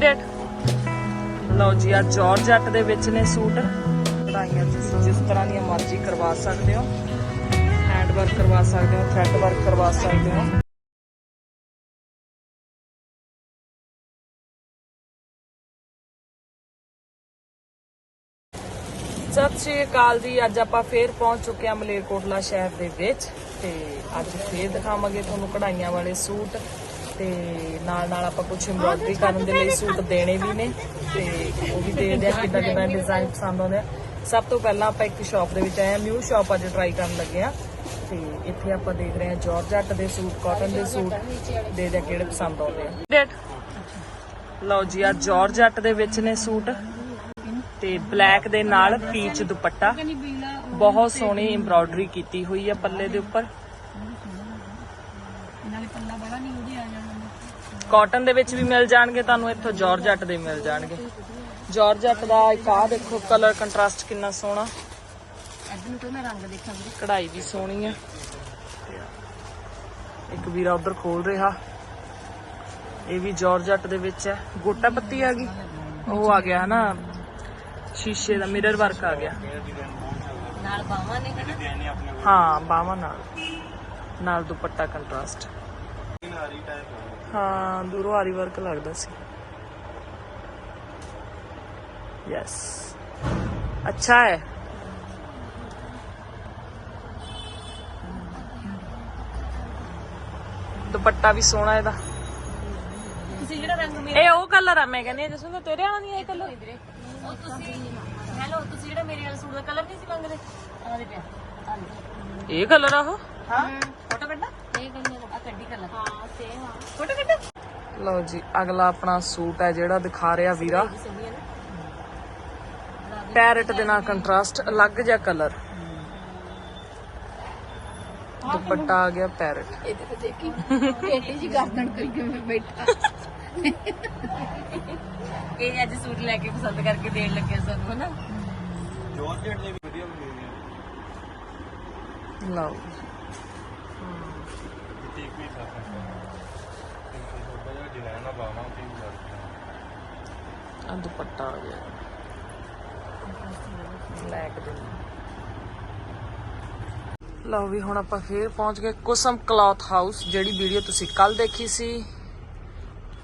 ਲਓ ਜੀ ਆ ਜਾਰਜਟ ਦੇ ਵਿੱਚ ਨੇ ਸੂਟ। ਕਢਾਈਆਂ ਤੁਸੀਂ ਜਿਸ ਤਰ੍ਹਾਂ ਦੀਆਂ ਮਰਜ਼ੀ ਕਰਵਾ ਸਕਦੇ ਹੋ। ਹੈਂਡ ਵਰਕ ਕਰਵਾ ਸਕਦੇ ਹੋ ਥ੍ਰੈਡ ਵਰਕ ਕਰਵਾ ਸਕਦੇ ਹੋ। ਸਤਿ ਸ਼੍ਰੀ ਅਕਾਲ ਜੀ, ਅੱਜ ਆਪਾਂ ਫੇਰ ਪਹੁੰਚ ਚੁੱਕੇ ਹਾਂ ਮਲੇਰਕੋਟਲਾ ਸ਼ਹਿਰ ਦੇ ਵਿੱਚ ਤੇ ਅੱਜ ਫੇਰ ਦਿਖਾਵਾਂਗੇ ਤੁਹਾਨੂੰ ਕਢਾਈਆਂ ਵਾਲੇ ਸੂਟ। ਤੇ ਨਾਲ ਨਾਲ ਆਪਾਂ ਕੁਝ ਐਮਬ੍ਰੋਇਡਰੀ ਕਰਨ ਦੇ ਲਈ ਸੂਟ ਦੇਣੇ ਵੀ ਨੇ ਤੇ ਉਹ ਵੀ ਦੇਖਦੇ ਆ ਕਿੱਦਾਂ ਕਿੱਦਾਂ ਡਿਜ਼ਾਈਨ ਪਸੰਦ ਆਉਂਦੇ ਆ। ਸਭ ਤੋਂ ਪਹਿਲਾਂ ਆਪਾਂ ਇੱਕ ਸ਼ਾਪ ਦੇ ਵਿੱਚ ਆਏ ਆ ਨਿਊ ਸ਼ਾਪ ਅੱਜ ਟਰਾਈ ਕਰਨ ਲੱਗੇ ਆ ਤੇ ਇੱਥੇ ਆਪਾਂ ਦੇਖ ਰਹੇ ਆ ਜਾਰਜਟ ਦੇ ਸੂਟ ਕਾਟਨ ਦੇ ਸੂਟ ਦੇਖਦੇ ਆ ਕਿਹੜੇ ਪਸੰਦ ਆਉਂਦੇ ਆ। ਡੇਟ ਲਓ ਜੀ ਆ ਜਾਰਜਟ ਦੇ ਵਿੱਚ ਨੇ ਸੂਟ। ਤੇ ਬਲੈਕ ਦੇ ਨਾਲ ਪੀਚ ਦੁਪੱਟਾ। ਬਹੁਤ ਸੋਹਣੀ ਐਮਬ੍ਰੋਇਡਰੀ ਕੀਤੀ ਹੋਈ ਆ ਪੱਲੇ ਦੇ ਉੱਪਰ। ਕਾਟਨ ਦੇ ਵਿੱਚ ਵੀ ਮਿਲ ਜਾਣਗੇ ਤੁਹਾਨੂੰ ਇੱਥੋਂ ਜਾਰਜਟ ਦੇ ਮਿਲ ਜਾਣਗੇ। ਜਾਰਜਟ ਦਾ ਇੱਕ ਆ ਦੇਖੋ ਕਲਰ ਕੰਟਰਾਸਟ ਕਿੰਨਾ ਸੋਹਣਾ। ਕਢਾਈ ਵੀ ਸੋਹਣੀ ਆ। ਇੱਕ ਵੀਰਾ ਉਧਰ ਖੋਲ ਰਿਹਾ। ਇਹ ਵੀ ਜਾਰਜਟ ਦੇ ਵਿੱਚ ਹੈ। ਗੋਟਾ ਪੱਤੀ ਆ ਗਈ। ਉਹ ਆ ਗਿਆ ਨਾ ਸ਼ੀਸ਼ੇ ਦਾ ਮਿਰਰ ਵਰਕ ਆ ਗਿਆ। ਨਾਲ ਬਾਹਾਂ ਨੇ ਹਾਂ ਬਾਹਾਂ ਨਾਲ। ਨਾਲ ਦੁਪੱਟਾ ਕੰਟਰਾਸਟ। ਹਾਂ ਦੂਰੋਂ ਆਰੀ ਵਰਕ ਲੱਗਦਾ ਸੀ। ਯੈਸ ਅੱਛਾ ਹੈ। ਦੁਪੱਟਾ ਵੀ ਸੋਹਣਾ ਇਹਦਾ। ਤੁਸੀਂ ਜਿਹੜਾ ਰੰਗ ਇਹ ਉਹ ਕਲਰ ਆ ਮੈਂ ਕਹਿੰਦੀ ਜਿਸ ਨੂੰ ਤੇਰੇ ਵਾਲਾ ਨਹੀਂ ਇਹ ਕਲਰ ਉਹ ਤੁਸੀਂ ਹੈਲੋ ਤੁਸੀਂ ਜਿਹੜਾ ਮੇਰੇ ਵਾਲੇ ਸੂਟ ਦਾ ਕਲਰ ਨਹੀਂ ਸੀ ਮੰਗਦੇ? ਆਹ ਦੇ ਪਿਆ। ਇਹ ਕਲਰ ਆ ਉਹ? ਹਾਂ ਫੋਟੋ ਕੱਢਣਾ ਇਹ ਕੰਨੇ ਆ ਕੱਢੀ ਕਲਰ ਹਾਂ ਸੇਮ ਆ ਫੋਟੋ ਕੱਢ ਲਓ ਜੀ ਅਗਲਾ ਆਪਣਾ ਸੂਟ ਹੈ ਜਿਹੜਾ ਦਿਖਾ ਰਿਹਾ ਵੀਰਾ। ਪੈਰਟ ਦੇ ਨਾਲ ਕੰਟਰਾਸਟ ਅਲੱਗ ਜਿਹਾ ਕਲਰ ਦੁਪੱਟਾ ਆ ਗਿਆ ਪੈਰਟ ਇਹਦੇ ਤੇ ਦੇਖੀ ਟੇਟੀ ਜੀ ਗਰਦਨ ਕਰੀ ਕੇ ਮੈਂ ਬੈਠਾ ਇਹ ਅੱਜ ਸੂਟ ਲੈ ਕੇ ਪਸੰਦ ਕਰਕੇ ਦੇਣ ਲੱਗੇ ਸਾਨੂੰ ਹਨਾ? ਲਓ। ਆ ਦੁਪੱਟਾ ਆ ਗਿਆ। ਬਲੈਕ ਦੇ ਨਾਲ। ਲਓ ਵੀ ਹੁਣ ਆਪਾਂ ਫੇਰ ਪਹੁੰਚ ਗਏ ਕੁਸਮ ਕਲੌਥ ਹਾਊਸ ਜਿਹੜੀ ਵੀਡੀਓ ਤੁਸੀਂ ਕੱਲ ਦੇਖੀ ਸੀ।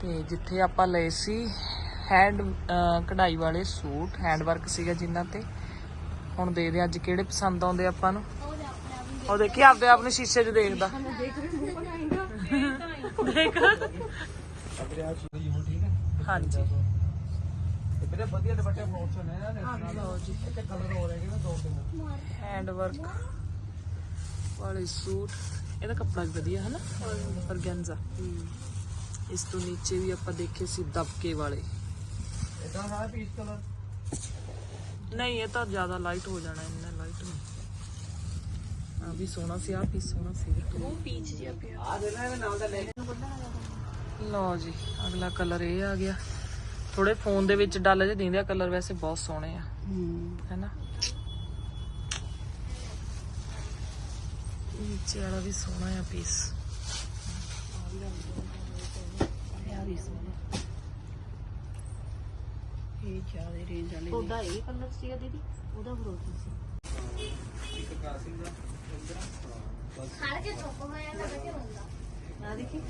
ਤੇ ਜਿੱਥੇ ਆਪਾਂ ਲਏ ਸੀ ਹੈਂਡ ਕਢਾਈ ਵਾਲੇ ਸੂਟ ਹੈਂਡ ਵਰਕ ਸੀਗਾ ਜਿਨ੍ਹਾਂ ਤੇ। ਹੁਣ ਦੇਖਦੇ ਹਾਂ ਅੱਜ ਕਿਹੜੇ ਪਸੰਦ ਆਉਂਦੇ ਆਪਾਂ ਨੂੰ। ਉਹ ਦੇਖੀ ਆਪਦੇ ਆਪ ਨੂੰ ਸ਼ੀਸ਼ੇ 'ਚ ਦੇਖਦਾ। ਦੇਖ ਹਾਂਜੀ। ਵੀਰੇ ਵਧੀਆ ਦੁਪੱਟੇ ਫੋਰਸ ਨੇ ਨਾ। ਲਓ ਜੀ ਇੱਥੇ ਕਲਰ ਹੋ ਰਹੇ ਨੇ ਦੋ ਤਿੰਨ। ਹੈਂਡ ਵਰਕ ਵਾਲੇ ਸੂਟ। ਇਹਦਾ ਕੱਪੜਾ ਵੀ ਵਧੀਆ ਹੈ ਨਾ? ਔਰਗੈਂਜ਼ਾ ਇਸ ਤੋਂ ਨੀਚੇ ਵੀ ਆਪਾਂ ਦੇਖੇ ਸੀ ਦਬਕੇ ਵਾਲੇ। ਇਦਾਂ ਦਾ ਪੀਸ ਕਲਰ ਨਹੀਂ ਇਹ ਤਾਂ ਜ਼ਿਆਦਾ ਲਾਈਟ ਹੋ ਜਾਣਾ ਇੰਨਾ ਲਾਈਟ ਨਹੀਂ ਆ ਵੀ ਸੋਹਣਾ ਸੀ ਆ ਪੀਸ ਸੋਹਣਾ ਸੀ। ਉਹ ਪੀਚ ਜਿਹਾ ਪਿਆ। ਆ ਦੇ ਲੈ ਇਹਦੇ ਨਾਲ ਦਾ ਲੈ ਲਓ। ਜੀ ਅਗਲਾ ਕਲਰ ਇਹ ਆ ਗਿਆ। ਥੋੜੇ ਫੋਨ ਦੇ ਵਿੱਚ ਡੱਲ ਜਿਹੇ ਦਿੰਦੇ ਆ ਕਲਰ ਵੈਸੇ ਬਹੁਤ ਸੋਹਣੇ ਆ। ਹੈਨਾ? ਨੀਚੇ ਵਾਲਾ ਵੀ ਸੋਹਣਾ ਆ ਪੀਸ ਇਹ ਜ਼ਿਆਦਾ ਰੇਂਜ ਵਾਲੇ ਉਹਦਾ ਇਹ ਕਲਰ ਸੀਗਾ ਦੀਦੀ? ਉਹਦਾ ਫਰੋਜ਼ਨ ਸੀ। ਆ ਦੇਖੀ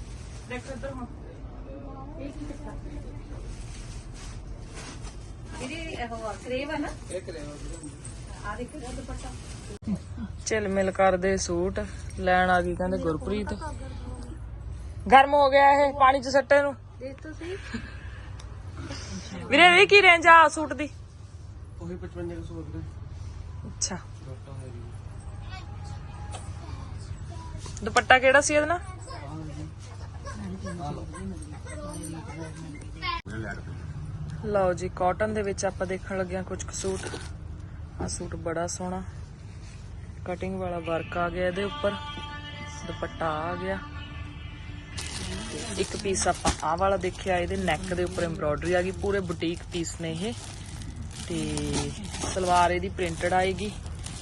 ਦੇਖੋ ਇੱਧਰ ਹੁਣ ਇਹਦੀ ਉਹ ਕਰੇਵ ਹੈ ਨਾ ਇਹ ਕਰੇ ਆ ਦੇਖੋ ਇਹਦਾ ਦੁਪੱਟਾ ਝਿਲ ਮਿਲ ਕਰਦੇ ਸੂਟ ਲੈਣ ਆ ਗਈ ਕਹਿੰਦੇ ਗੁਰਪ੍ਰੀਤ ਗਰਮ ਹੋ ਗਿਆ ਇਹ ਪਾਣੀ ਚ ਸੱਟੇ ਨੂੰ ਦੇਖ ਤੁਸੀਂ ਵੀਰੇ ਇਹ ਕੀ ਰੇਂਜ ਆ ਸੂਟ ਦੀ ਉਹੀ 55 ਸੌ ਦੇ ਅੱਛਾ ਦੁਪੱਟਾ ਕਿਹੜਾ ਸੀ ਇਹਦਾ? ਲਓ ਜੀ ਕਾਟਨ ਦੇ ਵਿੱਚ ਆਪਾਂ ਦੇਖਣ ਲੱਗਿਆ ਹਾਂ ਕੁਝ ਕੁ ਸੂਟ। ਆ ਸੂਟ ਬੜਾ ਸੋਹਣਾ। ਕਟਿੰਗ ਵਾਲਾ ਵਰਕ ਆ ਗਿਆ ਇਹਦੇ ਉੱਪਰ। ਦੁਪੱਟਾ ਆ ਗਿਆ। ਇੱਕ ਪੀਸ ਆਪਾਂ ਆਹ ਵਾਲਾ ਦੇਖਿਆ, ਇਹਦੇ ਨੈਕ ਦੇ ਉੱਪਰ ਐਮਬ੍ਰੋਇਡਰੀ ਆ ਗਈ। ਪੂਰੇ ਬੁਟੀਕ ਪੀਸ ਨੇ ਇਹ। ਤੇ ਸਲਵਾਰ ਇਹਦੀ ਪ੍ਰਿੰਟਡ ਆਏਗੀ।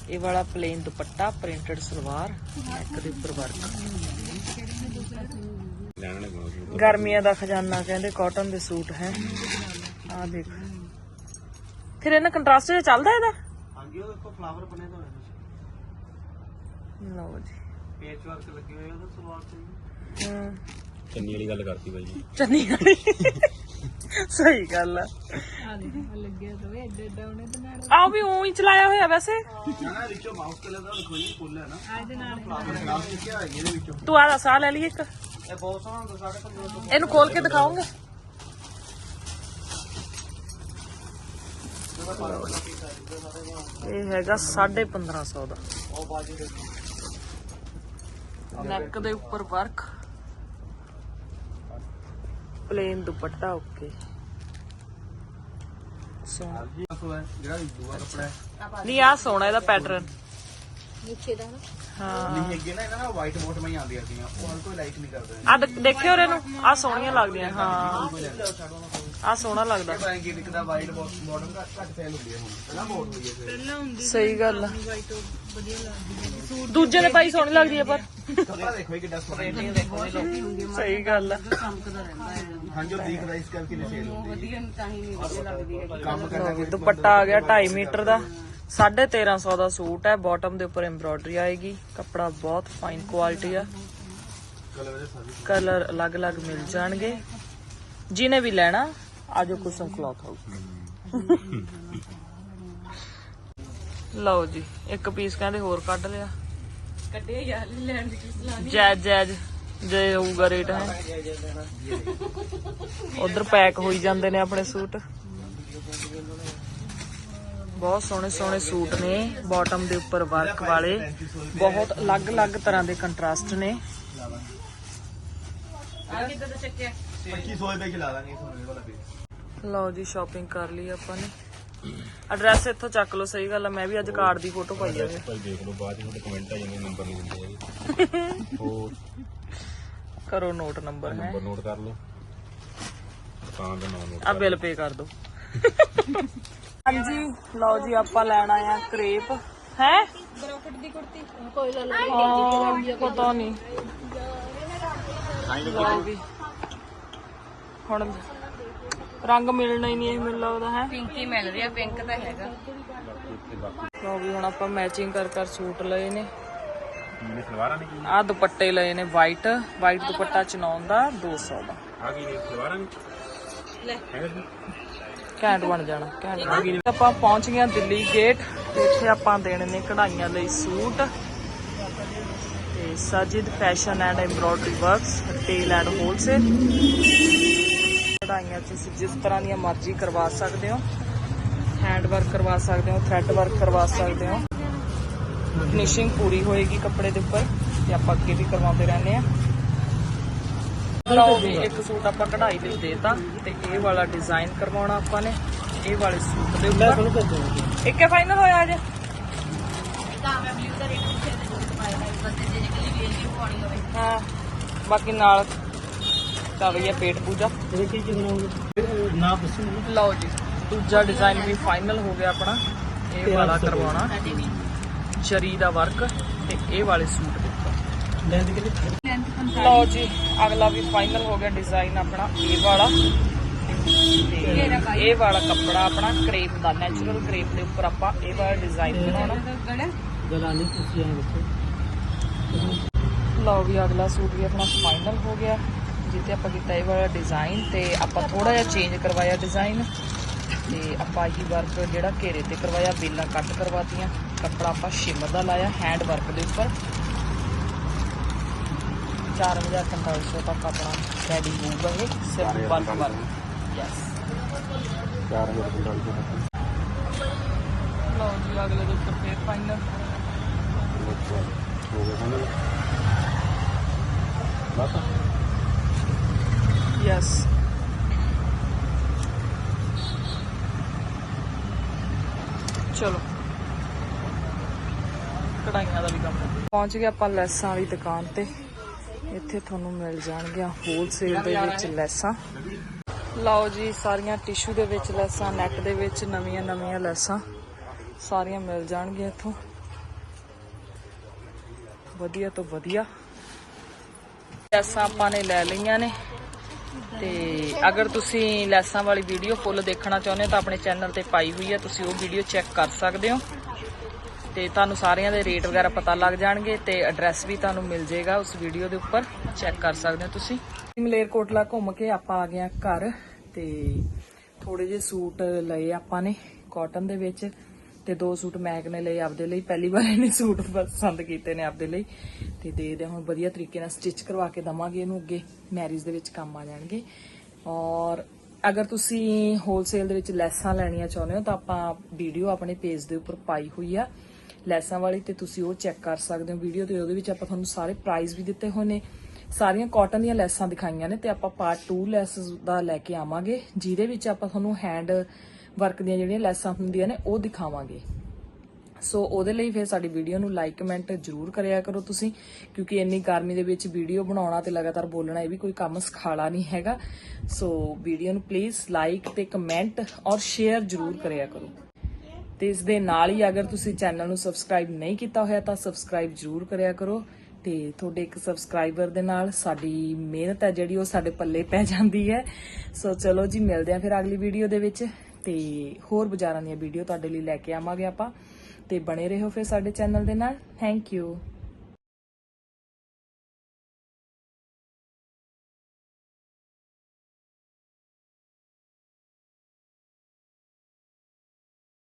ਇਹ ਵਾਲਾ plain dupatta printed salwar neck ਦੇ ਉੱਪਰ ਵਰਕ ਗਰਮੀਆਂ ਦਾ ਖਜ਼ਾਨਾ ਕਹਿੰਦੇ ਕਾਟਨ ਦੇ ਸੂਟ ਹੈ। ਆ ਦੇਖ। ਫਿਰ ਇਹਨਾਂ ਕੰਟਰਾਸਟ ਜਿਹਾ ਚੱਲਦਾ ਇਹਦਾ? ਹਾਂਜੀ ਉਹ ਦੇਖੋ ਫਲਾਵਰ ਬਣੇ ਹੋਏ ਨੇ। ਲਓ ਜੀ। ਪੇਚ ਵਰਕ ਲੱਗੇ ਹੋਏ ਉਹਦੇ ਸਲਵਾਰ ਤੇ। ਹਮ ਚੰਨੀ ਵਾਲੀ ਗੱਲ ਕਰਤੀ ਬਾਈ ਜੀ। ਚੰਨੀ ਵਾਲੀ। ਸਹੀ ਗੱਲ ਆ। ਆ ਵੀ ਉਹੀ ਚਲਾਇਆ ਹੋਇਆ ਵੈਸੇ। ਨਾ ਵਿੱਚੋਂ ਮਾਊਸ ਕਲਰ ਦਾ ਦੇਖੋ ਜੀ ਫੁੱਲ ਹੈ ਨਾ ਇਹਦੇ ਨਾਲ ਗਲਾਸ ਲਿਖਿਆ ਹੋਇਆ ਇਹਦੇ ਵਿੱਚੋਂ ਤੂੰ ਆ ਸਾਹ ਲੈ ਲਈ ਇੱਕ। ਇਹ ਬਹੁਤ ਸੋਹਣਾ ਹੁੰਦਾ ਸਾਡੇ ਕੋਲ ਇਹਨੂੰ ਖੋਲ ਕੇ ਦਿਖਾਉਂਗੇ। ਇਹ ਹੈਗਾ 1550 ਦਾ ਉਹ ਬਾਜੂ ਦੇ। ਨੈਕ ਦੇ ਉੱਪਰ ਵਰਕ ਪਲੇਨ ਦੁਪੱਟਾ ਓਕੇ ਸੋਹਣਾ ਜਿਹੜਾ ਦੂਆ ਕੱਪੜਾ ਹੈ ਨਹੀਂ ਆ ਸੋਹਣਾ ਇਹਦਾ ਪੈਟਰਨ ਨੀਚੇ ਦਾ ਨਾ। ਹਾਂ। ਨਹੀਂ ਅੱਗੇ ਨਾ ਇਹਨਾਂ ਨਾਲ ਵਾਈਟ ਬੋਟਮਾਂ ਹੀ ਆਉਂਦੀਆਂ ਸੀਆਂ ਉਹ ਹਰ ਕੋਈ ਲਾਈਕ ਨਹੀਂ ਕਰਦਾ। ਆ ਦੇਖਿਓ ਉਹਰੇ ਨੂੰ ਆ ਸੋਹਣੀਆਂ ਲੱਗਦੀਆਂ ਹਾਂ। ਆ ਸੋਹਣਾ ਲੱਗਦਾ। ਇਹ ਬੈਂਕੀ ਦਿਖਦਾ ਵਾਈਟ ਬੋਟਮ ਘੱਟ ਘੱਟ ਸੇਲ ਹੁੰਦੀ ਹੈ ਹੁਣ। ਪਹਿਲਾਂ ਬਹੁਤ ਹੋਈ ਹੈ ਸੇਲ ਸਹੀ ਗੱਲ ਆ। ਦੂਜੇ ਦੇ ਪਾਈ ਸੋਹਣੀ ਲੱਗਦੀ ਆ ਪਰ। ਕੱਪੜਾ ਦੇਖੋ ਇਹ ਕਿੱਡਾ ਸੋਹਣਾ ਸਹੀ ਗੱਲ ਆ। ਹਾਂਜੀ ਉਹ ਦਿਖਦਾ ਇਸ ਕਰਕੇ ਨਹੀਂ ਸੇਲ ਹੁੰਦੀ ਵਧੀਆ ਤਾਂ ਹੀ ਨਹੀਂ ਵਧੀਆ ਲੱਗਦੀ ਹੈ ਕੰਮ ਕਰਨਾ ਲਓ ਵੀ ਦੁਪੱਟਾ ਆ ਗਿਆ 2.5 ਮੀਟਰ ਦਾ। 1350 ਦਾ ਸੂਟ ਹੈ ਬਾਟਮ ਦੇ ਉੱਪਰ ਐਮਬ੍ਰੋਇਡਰੀ ਆਏਗੀ। ਕੱਪੜਾ ਬਹੁਤ ਫਾਈਨ ਕੁਆਲਿਟੀ ਆ। ਕਲਰ ਅਲੱਗ-ਅਲੱਗ ਮਿਲ ਜਾਣਗੇ। ਜਿਹਨੇ ਵੀ ਲੈਣਾ ਆਜੋ ਕੁਸਮ ਕਲੌਥ ਹਾਊਸ ਲਓ ਜੀ ਇੱਕ ਪੀਸ ਕਹਿੰਦੇ ਹੋਰ ਕੱਢ ਲਿਆ। ਕੱਢਿਆ ਯਾਰ ਲੈਣ ਦੀ ਕਿਸ ਲਾ ਜੈਜ ਜੈਜ ਜੇ ਹੋਊਗਾ ਰੇਟ ਹੈ। ਉਧਰ ਪੈਕ ਹੋਈ ਜਾਂਦੇ ਨੇ ਆਪਣੇ ਸੂਟ। ਬਹੁਤ ਸੋਹਣੇ ਸੋਹਣੇ ਸੂਟ ਨੇ ਬਾਟਮ ਦੇ ਉੱਪਰ ਵਰਕ ਵਾਲੇ। ਬਹੁਤ ਅਲੱਗ-ਅਲੱਗ ਤਰ੍ਹਾਂ ਦੇ ਕੰਟਰਾਸਟ ਨੇ। ਆ ਕਿੱਦਾਂ ਦਾ ਚੱਕਿਆ? 2500 ਰੁਪਏ ਖਿਲਾ ਦਾਂਗੇ ਸੋਨੇ ਵਾਲਾ ਪੀਸ ਲਓ ਜੀ ਸ਼ਾਪਿੰਗ ਕਰ ਲਈ ਆਪਾਂ ਨੇ। ਐਡਰੈਸ ਇੱਥੋਂ ਚੱਕ ਲਓ ਸਹੀ ਗੱਲ ਆ ਮੈਂ ਵੀ ਅੱਜ ਕਾਰਡ ਦੀ ਫੋਟੋ ਪਾਈ ਆ ਭਾਈ ਦੇਖ ਲਓ ਬਾਅਦ ਵਿੱਚ ਕਮੈਂਟ ਆ ਜਾਂਦੇ ਨੰਬਰ ਨਹੀਂ ਦਿੰਦੇ ਹੈਗੇ। ਹੋਰ? ਕਰੋ ਨੋਟ ਨੰਬਰ ਹੈ ਨੰਬਰ ਨੋਟ ਕਰ ਲਓ। ਦੁਕਾਨ ਦਾ ਨਾਮ ਨੋਟ ਆ ਬਿੱਲ ਪੇ ਕਰ ਦਿਓ ਹਾਂਜੀ ਲਓ ਜੀ ਆਪਾਂ ਲੈਣ ਆ ਕਰੇਪ। ਹੈ? ਬਰੋਕਟ ਦੀ ਕੁੜਤੀ। ਕੋਈ ਗੱਲ ਹਾਂ ਪਤਾ ਨਹੀਂ। ਲਓ ਵੀ ਹੁਣ ਰੰਗ ਮਿਲਣਾ ਹੀ ਨਹੀਂ ਇਹ ਮੈਨੂੰ ਲੱਗਦਾ ਹੈ। ਪਿੰਕੀ ਮਿਲ ਰਿਹਾ ਪਿੰਕ ਤਾਂ ਹੈਗਾ। ਲਓ ਵੀ ਹੁਣ ਆਪਾਂ ਮੈਚਿੰਗ ਕਰ ਕਰ ਸੂਟ ਲਏ ਨੇ। ਕੀ ਸਲਵਾਰਾਂ ਨੇ ਕੀ ਆ ਦੁਪੱਟੇ ਲਏ ਨੇ ਵਾਈਟ ਵਾਈਟ ਦੁਪੱਟਾ ਚਨਾਉਣ ਦਾ 200 ਦਾ। ਆ ਕੀ ਨੇ ਸਲਵਾਰਾਂ ਲੈ। ਘੈਂਟ ਬਣ ਜਾਣਾ ਘੈਂਟ। ਆਪਾਂ ਪਹੁੰਚ ਗਏ ਦਿੱਲੀ ਗੇਟ ਇੱਥੇ ਆਪਾਂ ਦੇਣੇ ਨੇ ਕਢਾਈਆਂ ਲਈ ਸੂਟ। ਤੇ Sajid fashion and embroidery works retail and wholesale ਕਢਾਈਆਂ ਤੁਸੀਂ ਜਿਸ ਤਰ੍ਹਾਂ ਦੀਆਂ ਮਰਜ਼ੀ ਕਰਵਾ ਸਕਦੇ ਹੋ। ਹੈਂਡ ਵਰਕ ਕਰਵਾ ਸਕਦੇ ਹੋ ਥ੍ਰੈਡ ਵਰਕ ਕਰਵਾ ਸਕਦੇ ਹੋ। ਫਿਨਿਸ਼ਿੰਗ ਪੂਰੀ ਹੋਏਗੀ ਕੱਪੜੇ ਦੇ ਉੱਪਰ ਤੇ ਆਪਾਂ ਅੱਗੇ ਵੀ ਕਰਵਾਉਂਦੇ ਰਹਿੰਦੇ ਆ ਲਓ ਵੀ ਇੱਕ ਸੂਟ ਆਪਾਂ ਕਢਾਈ ਲਈ ਦੇਤਾ ਤੇ ਇਹ ਵਾਲਾ ਡਿਜ਼ਾਈਨ ਕਰਵਾਉਣਾ ਆਪਾਂ ਨੇ। ਇਹ ਵਾਲੇ ਸੂਟ ਦੇ ਉੱਪਰ। ਇੱਕ ਫਾਈਨਲ ਹੋਇਆ ਅਜੇ? ਕਾਮਿਆ ਬਲੂ ਦਾ ਰੇਟ ਪੁੱਛਿਆ ਤੇ ਸੂਟ ਪਾਇਆ ਹੈ ਬੰਦੇ ਜੇ ਨਿਕਲੀ ਵੇਲ ਦੀ ਪਾਉਣੀ ਹੋਵੇ। ਹਾਂ ਬਾਕੀ ਨਾਲ ਪੇਟ ਪੂਜਾ। ਨਾ ਦੱਸੋ ਲਓ ਜੀ ਦੂਜਾ ਡਿਜ਼ਾਈਨ ਵੀ ਫਾਈਨਲ ਹੋ ਗਿਆ ਆਪਣਾ। ਇਹ ਵਾਲਾ ਕਰਵਾਉਣਾ। ਜਰੀ ਦਾ ਵਰਕ ਤੇ ਇਹ ਵਾਲੇ ਸੂਟ ਦੇ ਲਓ ਜੀ ਅਗਲਾ ਵੀ ਫਾਈਨਲ ਹੋ ਗਿਆ ਡਿਜ਼ਾਈਨ ਆਪਣਾ। ਇਹ ਵਾਲਾ। ਤੇ ਇਹ ਵਾਲਾ ਕੱਪੜਾ ਆਪਣਾ ਕਰੇਪ ਦਾ ਨੈਚੁਰਲ ਕਰੇਪ ਦੇ ਉੱਪਰ ਆਪਾਂ ਇਹ ਵਾਲਾ ਡਿਜ਼ਾਈਨ ਬਣਾਉਣਾ। ਲਓ ਵੀ ਅਗਲਾ ਸੂਟ ਵੀ ਆਪਣਾ ਫਾਈਨਲ ਹੋ ਗਿਆ। ਜਿੱਤੇ ਆਪਾਂ ਕੀਤਾ ਇਹ ਵਾਲਾ ਡਿਜ਼ਾਈਨ ਤੇ ਆਪਾਂ ਥੋੜਾ ਜਿਹਾ ਚੇਂਜ ਕਰਵਾਇਆ ਡਿਜ਼ਾਈਨ ਤੇ ਆਪਾਂ ਇਹ ਵਰਕ ਜਿਹੜਾ ਘੇਰੇ ਤੇ ਕਰਵਾਇਆ ਬੇਲਾਂ ਕੱਟ ਕਰਵਾਤੀਆਂ ਕੱਪੜਾ ਆਪਾਂ ਸ਼ਿਮਰ ਦਾ ਲਾਇਆ ਹੈਂਡ ਵਰਕ ਦੇ ਉੱਪਰ। 4500 ਤੱਕ ਆਪਣਾ ਰੈਡੀ ਹੋਊਗਾ ਇਹ ਸਿਰਫ ਬਲਕ ਵਰਕ ਯੈਸ 4045 ਲਓ ਜੀ ਅਗਲੇ ਦੇ ਉੱਪਰ ਫੇਰ ਫਾਈਨਲ ਹੋ ਗਿਆ ਸਾਨੂੰ ਬਸ ਯੈਸ ਚਲੋ। ਕਢਾਈਆਂ ਦਾ ਵੀ ਕੰਮ ਪਹੁੰਚ ਗਏ ਆਪਾਂ ਲੈਸਾਂ ਵਾਲੀ ਦੁਕਾਨ ਤੇ। ਇੱਥੇ ਤੁਹਾਨੂੰ ਮਿਲ ਜਾਣਗੀਆਂ ਹੋਲਸੇਲ ਦੇ ਵਿੱਚ ਲੈਸਾਂ। ਲਓ ਜੀ, ਸਾਰੀਆਂ ਟਿਸ਼ੂ ਦੇ ਵਿੱਚ ਲੈਸਾਂ ਨੈਟ ਦੇ ਵਿੱਚ ਨਵੀਆਂ ਨਵੀਆਂ ਲੈਸਾਂ। ਸਾਰੀਆਂ ਮਿਲ ਜਾਣਗੀਆਂ ਇੱਥੋਂ। ਵਧੀਆ ਤੋਂ ਵਧੀਆ। ਲੈਸਾਂ ਆਪਾਂ ਨੇ ਲੈ ਲਈਆਂ ਨੇ। ਤੇ ਅਗਰ ਤੁਸੀਂ ਲੈਸਾਂ ਵਾਲੀ ਵੀਡੀਓ ਫੁੱਲ ਦੇਖਣਾ ਚਾਹੁੰਦੇ ਹੋ ਤਾਂ ਆਪਣੇ ਚੈਨਲ ਤੇ ਪਾਈ ਹੋਈ ਹੈ, ਤੁਸੀਂ ਉਹ ਵੀਡੀਓ ਚੈੱਕ ਕਰ ਸਕਦੇ ਹੋ। ਤੇ ਤੁਹਾਨੂੰ ਸਾਰਿਆਂ ਦੇ ਰੇਟ ਵਗੈਰਾ ਪਤਾ ਲੱਗ ਜਾਣਗੇ ਤੇ ਐਡਰੈਸ ਵੀ ਤੁਹਾਨੂੰ ਮਿਲ ਜਾਏਗਾ ਉਸ ਵੀਡੀਓ ਦੇ ਉੱਪਰ। ਚੈੱਕ ਕਰ ਸਕਦੇ ਹੋ ਤੁਸੀਂ। ਮਲੇਰਕੋਟਲਾ ਘੁੰਮ ਕੇ ਆਪਾਂ ਆ ਗਏ ਹਾਂ ਘਰ ਤੇ ਥੋੜੇ ਜਿਹੇ ਸੂਟ ਲਏ ਆਪਾਂ ਨੇ ਕਾਟਨ ਦੇ ਵਿੱਚ। ਤੇ ਦੋ ਸੂਟ ਮੈਗ ਨੇ ਲਏ ਆਪਦੇ ਲਈ। ਪਹਿਲੀ ਵਾਰ ਇਹਨੇ ਸੂਟ ਪਸੰਦ ਕੀਤੇ ਨੇ ਆਪਦੇ ਲਈ। ਤੇ ਦੇ ਹੁਣ ਵਧੀਆ ਤਰੀਕੇ ਨਾਲ ਸਟਿਚ ਕਰਵਾ ਕੇ ਦਵਾਂਗੇ ਇਹਨੂੰ ਅੱਗੇ। ਮੈਰਿਜ ਦੇ ਵਿੱਚ ਕੰਮ ਆ ਜਾਣਗੇ। ਔਰ ਅਗਰ ਤੁਸੀਂ ਹੋਲਸੇਲ ਦੇ ਵਿੱਚ ਲੈਸਾਂ ਲੈਣੀਆਂ ਚਾਹੁੰਦੇ ਹੋ, ਤਾਂ ਆਪਾਂ ਵੀਡੀਓ ਆਪਣੇ ਪੇਜ ਦੇ ਉੱਪਰ ਪਾਈ ਹੋਈ ਆ। ਲੈਸਾਂ ਵਾਲੀ ਤੇ ਤੁਸੀਂ ਉਹ ਚੈੱਕ ਕਰ ਸਕਦੇ ਹੋ ਵੀਡੀਓ ਤੇ। ਉਹਦੇ ਵਿੱਚ ਆਪਾਂ ਤੁਹਾਨੂੰ ਸਾਰੇ ਪ੍ਰਾਈਸ ਵੀ ਦਿੱਤੇ ਹੋਏ ਨੇ। ਸਾਰੀਆਂ ਕਾਟਨ ਦੀਆਂ ਲੈਸਾਂ ਦਿਖਾਈਆਂ ਨੇ ਤੇ ਆਪਾਂ ਪਾਰਟ 2 ਲੈਸਸ ਦਾ ਲੈ ਕੇ ਆਵਾਂਗੇ, ਜਿਹਦੇ ਵਿੱਚ ਆਪਾਂ ਤੁਹਾਨੂੰ ਹੈਂਡ ਵਰਕ ਦੀਆਂ ਜਿਹੜੀਆਂ ਲੈਸਾਂ ਹੁੰਦੀਆਂ ਨੇ, ਉਹ ਦਿਖਾਵਾਂਗੇ। ਸੋ ਉਹਦੇ ਲਈ ਫਿਰ ਸਾਡੀ ਵੀਡੀਓ ਨੂੰ ਲਾਈਕ ਕਮੈਂਟ ਜ਼ਰੂਰ ਕਰਿਆ ਕਰੋ ਤੁਸੀਂ, ਕਿਉਂਕਿ ਇੰਨੀ ਗਰਮੀ ਦੇ ਵਿੱਚ ਵੀਡੀਓ ਬਣਾਉਣਾ ਤੇ ਲਗਾਤਾਰ ਬੋਲਣਾ, ਇਹ ਵੀ ਕੋਈ ਕੰਮ ਸਖਾਲਾ ਨਹੀਂ ਹੈਗਾ। ਸੋ ਵੀਡੀਓ ਨੂੰ ਪਲੀਜ਼ ਲਾਈਕ ਤੇ ਕਮੈਂਟ ਔਰ ਸ਼ੇਅਰ ਜ਼ਰੂਰ ਕਰਿਆ ਕਰੋ। ਤੇ ਇਸ ਦੇ ਨਾਲ ਹੀ ਅਗਰ ਤੁਸੀਂ ਚੈਨਲ ਨੂੰ ਸਬਸਕ੍ਰਾਈਬ ਨਹੀਂ ਕੀਤਾ ਹੋਇਆ, ਤਾਂ ਸਬਸਕ੍ਰਾਈਬ ਜ਼ਰੂਰ ਕਰਿਆ ਕਰੋ। ਤੇ ਤੁਹਾਡੇ ਇੱਕ ਸਬਸਕ੍ਰਾਈਬਰ ਦੇ ਨਾਲ ਸਾਡੀ ਮਿਹਨਤ ਹੈ ਜਿਹੜੀ, ਉਹ ਸਾਡੇ ਪੱਲੇ ਪੈ ਜਾਂਦੀ ਹੈ। ਸੋ ਚਲੋ ਜੀ, ਮਿਲਦੇ ਹਾਂ ਫਿਰ ਅਗਲੀ ਵੀਡੀਓ ਦੇ ਵਿੱਚ। ਤੇ ਹੋਰ ਬਾਜ਼ਾਰਾਂ ਦੀਆਂ ਵੀਡੀਓ ਤੁਹਾਡੇ ਲਈ ਲੈ ਕੇ ਆਵਾਂਗੇ ਆਪਾਂ। ਤੇ ਬਣੇ ਰਹੋ ਫਿਰ ਸਾਡੇ ਚੈਨਲ ਦੇ ਨਾਲ। Thank you